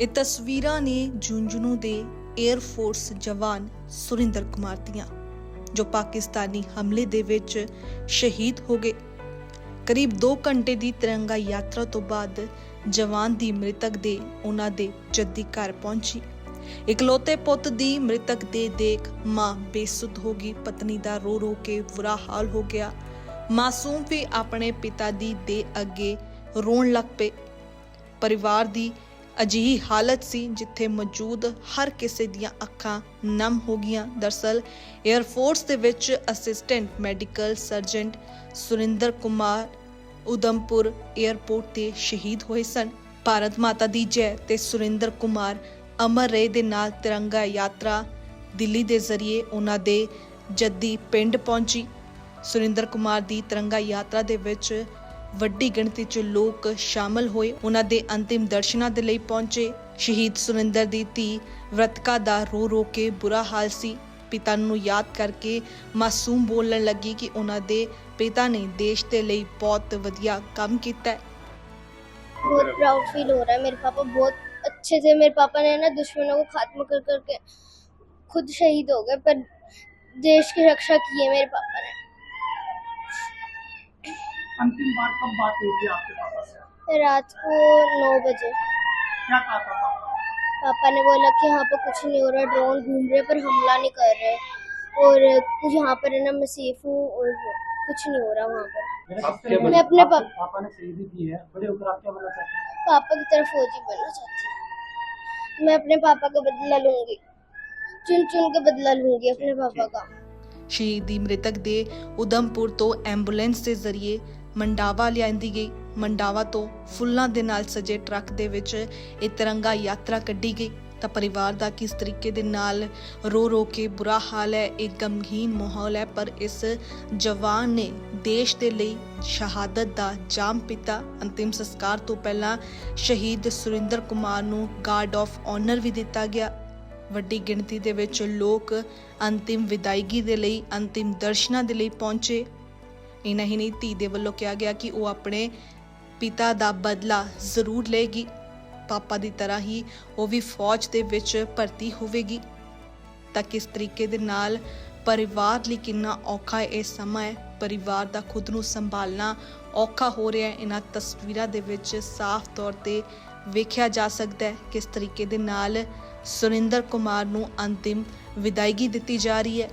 ਇਹ ਤਸਵੀਰਾਂ ਨੇ ਜੁੰਜਨੂ ਦੇ 에ਅਰ ਫੋਰਸ ਜਵਾਨ ਸੁਰਿੰਦਰ ਕੁਮਾਰ ਦੀਆਂ, ਜੋ ਪਾਕਿਸਤਾਨੀ ਹਮਲੇ ਦੇ ਵਿੱਚ ਸ਼ਹੀਦ ਹੋ ਗਏ। ਕਰੀਬ 2 ਘੰਟੇ ਦੀ ਤਿਰੰਗਾ ਯਾਤਰਾ ਤੋਂ ਬਾਅਦ ਜਵਾਨ ਦੀ ਮ੍ਰਿਤਕ ਦੇ ਉਹਨਾਂ ਦੇ ਜੱਦੀ ਘਰ ਪਹੁੰਚੀ। ਇਕਲੌਤੇ ਪੁੱਤ ਦੀ ਮ੍ਰਿਤਕ ਦੇ ਦੇਖ ਮਾਂ ਬੇਸੁੱਧ ਹੋ ਗਈ, ਪਤਨੀ ਦਾ ਰੋ ਰੋ ਕੇ ਬੁਰਾ ਹਾਲ ਹੋ ਗਿਆ। ਮਾਸੂਮ ਵੀ ਆਪਣੇ ਪਿਤਾ ਦੀ ਦੇ ਅੱਗੇ ਰੋਣ ਲੱਗ ਪਏ। ਪਰਿਵਾਰ ਦੀ ਅਜਿਹੀ ਹਾਲਤ ਸੀ ਜਿੱਥੇ ਮੌਜੂਦ ਹਰ ਕਿਸੇ ਦੀਆਂ ਅੱਖਾਂ ਨਮ ਹੋ ਗਈਆਂ। ਦਰਸਲ 에ਅਰ ਦੇ ਵਿੱਚ assistant medical surgeon Surinder Kumar Udhampur airport ਤੇ ਸ਼ਹੀਦ ਹੋਏ ਸਨ। ਭਾਰਤ ਮਾਤਾ ਦੀ ਜੈ ਤੇ ਸੁਰਿੰਦਰ ਕੁਮਾਰ ਅਮਰ ਰੇ ਦੇ ਨਾਲ ਤਿਰੰਗਾ ਯਾਤਰਾ ਦਿੱਲੀ ਦੇ ਜ਼ਰੀਏ ਉਹਨਾਂ ਦੇ ਜੱਦੀ ਪਿੰਡ ਪਹੁੰਚੀ। ਸੁਰਿੰਦਰ ਕੁਮਾਰ ਦੀ ਤਿਰੰਗਾ ਯਾਤਰਾ ਦੇ ਵਿੱਚ ਵੱਡੀ ਗਿਣਤੀ 'ਚ ਲੋਕ ਸ਼ਾਮਲ ਹੋਏ ਉਹਨਾਂ ਦੇ ਅੰਤਿਮ ਦਰਸ਼ਨਾਂ ਦੇ ਲਈ ਪਹੁੰਚੇ ਸ਼ਹੀਦ ਸੁਰਿੰਦਰ ਦੀ ਧੀ ਵਰਤਕਾ ਦਾ ਰੋ ਰੋ ਕੇ ਬੁਰਾ ਹਾਲ ਸੀ ਪਿਤਾ ਨੂੰ ਯਾਦ ਕਰਕੇ ਮਾਸੂਮ ਬੋਲਣ ਲੱਗੀ ਕਿ ਉਹਨਾਂ ਦੇ ਪਿਤਾ ਨੇ ਦੇਸ਼ ਦੇ ਲਈ ਬਹੁਤ ਵਧੀਆ ਕੰਮ ਕੀਤਾ ਹੈ बहुत प्राउड फील हो रहा है मेरे पापा बहुत अच्छे थे मेरे पापा ने ना दुश्मनों को खात्मा कर करके खुद शहीद हो गए पर देश की रक्षा की है मेरे पापा ने अंतिम बार कब बात हुई थी आपके पापा से? रात को नौ बजे। क्या कहा था पापा? पापा ने बोला कि यहाँ पर कुछ नहीं हो रहा ड्रोन घूम रहे पर हमला नहीं कर रहे। और कुछ यहाँ पर है ना मैं सेफ़ हूँ और कुछ नहीं हो रहा वहाँ पर। मैं अपने पापा, पापा ने शहीदी की है बड़े होकर आप क्या बनना चाहते हैं? पापा की तरफ़ फौजी बनना चाहती हूँ। मैं अपने पापा का बदला लूँगी। चुन चुन के बदला लूँगी अपने पापा का। शहीदी मृतक दे उधमपुर तो एंबुलेंस के ज़रिए ਮੰਡਾਵਾ ਲਿਆਂਦੀ ਗਈ। ਮੰਡਾਵਾ ਤੋਂ ਫੁੱਲਾਂ ਦੇ ਨਾਲ ਸਜੇ ਟਰੱਕ ਦੇ ਵਿੱਚ ਇਹ ਤਿਰੰਗਾ ਯਾਤਰਾ ਕੱਢੀ ਗਈ। ਤਾਂ ਪਰਿਵਾਰ ਦਾ ਕਿਸ ਤਰੀਕੇ ਦੇ ਨਾਲ ਰੋ ਰੋ ਕੇ ਬੁਰਾ ਹਾਲ ਹੈ ਇੱਕ ਗਮਗੀਨ ਮਾਹੌਲ ਹੈ, ਪਰ ਇਸ ਜਵਾਨ ਨੇ ਦੇਸ਼ ਦੇ ਲਈ ਸ਼ਹਾਦਤ ਦਾ ਜਾਮ ਪੀਤਾ। ਅੰਤਿਮ ਸੰਸਕਾਰ ਤੋਂ ਪਹਿਲਾਂ ਸ਼ਹੀਦ ਸੁਰਿੰਦਰ ਕੁਮਾਰ ਨੂੰ ਗਾਰਡ ਆਫ ਆਨਰ ਵੀ ਦਿੱਤਾ ਗਿਆ। ਵੱਡੀ ਗਿਣਤੀ ਦੇ ਵਿੱਚ ਲੋਕ ਅੰਤਿਮ ਵਿਦਾਇਗੀ ਦੇ ਲਈ, ਅੰਤਿਮ ਦਰਸ਼ਨਾਂ ਦੇ ਲਈ ਪਹੁੰਚੇ। ਇਨਾ ਹੀ ਨਹੀਂ, ਧੀ ਦੇ ਵੱਲੋਂ ਕਿਹਾ ਗਿਆ ਕਿ ਉਹ ਆਪਣੇ ਪਿਤਾ ਦਾ ਬਦਲਾ ਜ਼ਰੂਰ ਲਏਗੀ। ਪਾਪਾ ਦੀ ਤਰ੍ਹਾਂ ਹੀ ਉਹ ਵੀ ਫੌਜ ਦੇ ਵਿੱਚ ਭਰਤੀ ਹੋਵੇਗੀ। ਤਾਂ ਕਿਸ ਤਰੀਕੇ ਦੇ ਨਾਲ ਪਰਿਵਾਰ ਲਈ ਕਿੰਨਾ ਔਖਾ ਇਹ ਸਮਾਂ ਹੈ? ਪਰਿਵਾਰ ਦਾ ਖੁਦ ਨੂੰ ਸੰਭਾਲਣਾ ਔਖਾ ਹੋ ਰਿਹਾ ਹੈ। ਇਹਨਾਂ ਤਸਵੀਰਾਂ ਦੇ ਵਿੱਚ ਸਾਫ਼ ਤੌਰ ਤੇ ਵੇਖਿਆ ਜਾ ਸਕਦਾ ਹੈ ਕਿਸ ਤਰੀਕੇ ਦੇ ਨਾਲ ਸੁਰਿੰਦਰ ਕੁਮਾਰ ਨੂੰ ਅੰਤਿਮ ਵਿਦਾਇਗੀ ਦਿੱਤੀ ਜਾ ਰਹੀ ਹੈ।